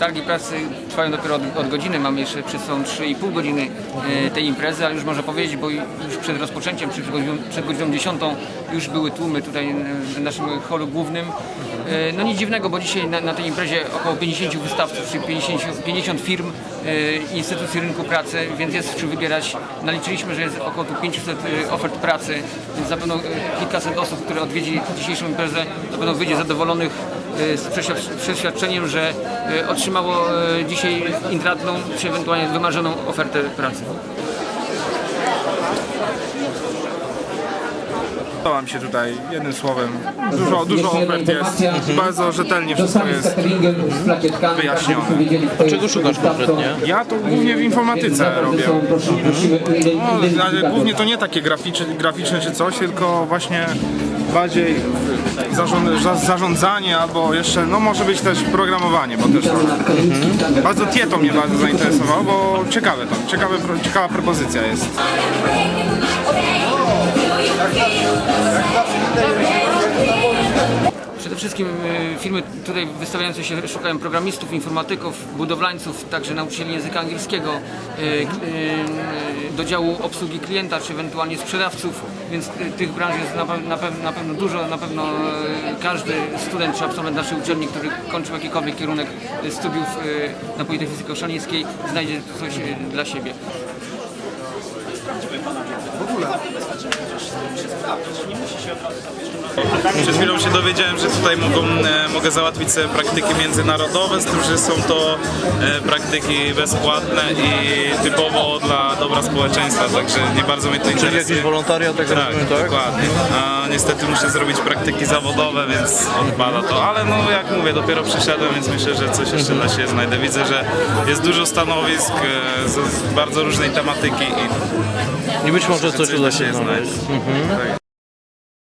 targi pracy trwają dopiero od, od godziny, mamy jeszcze przed sobą 3,5 godziny e, tej imprezy, ale już można powiedzieć, bo już przed rozpoczęciem, przed godziną, przed godziną 10 już były tłumy tutaj w naszym holu głównym. E, No nic dziwnego, bo dzisiaj na, na tej imprezie około 50 wystawców, czy 50, 50 firm, e, instytucji rynku pracy, więc jest w czym wybierać. Naliczyliśmy, że jest około tu 500 e, ofert pracy, więc na pewno e, kilkaset osób, które odwiedzi dzisiejszą imprezę, na pewno wyjdzie zadowolonych e, z przeświad- przeświadczeniem, że e, otrzymało e, dzisiaj intratną, czy ewentualnie wymarzoną ofertę pracy. Podoba mi się tutaj jednym słowem. Dużo, dużo ofert jest. Bardzo rzetelnie wszystko jest. wyjaśnione. Czego szukasz konkretnie? Ja to głównie w informatyce robię. No, ale głównie to nie takie graficzne, graficzne czy coś, tylko właśnie bardziej zarząd, za- zarządzanie albo jeszcze, no może być też programowanie, bo też robię. Bardzo Tieto mnie bardzo zainteresowało, bo ciekawe to, ciekawe, ciekawa propozycja jest. Przede wszystkim e, firmy tutaj wystawiające się szukają programistów, informatyków, budowlańców, także nauczycieli języka angielskiego, e, e, do działu obsługi klienta, czy ewentualnie sprzedawców, więc tych branż jest na, pe- na, pe- na pewno dużo. Na pewno każdy student czy absolwent naszej uczelni, który kończył jakikolwiek kierunek studiów na Politechnice Koszalińskiej, znajdzie coś dla siebie. Przed chwilą się dowiedziałem, że tutaj mogą, e, mogę załatwić sobie praktyki międzynarodowe, z tym, że są to e, praktyki bezpłatne i typowo dla dobra społeczeństwa, także nie bardzo mnie to Czyli interesuje. jakiś wolontariat, tak, Tak, rozumiem, tak? dokładnie. A niestety muszę zrobić praktyki zawodowe, więc odpada to, ale no jak mówię, dopiero przyszedłem, więc myślę, że coś jeszcze dla siebie znajdę. Widzę, że jest dużo stanowisk e, z bardzo różnej tematyki i I być może coś uda się znaleźć. znajdę.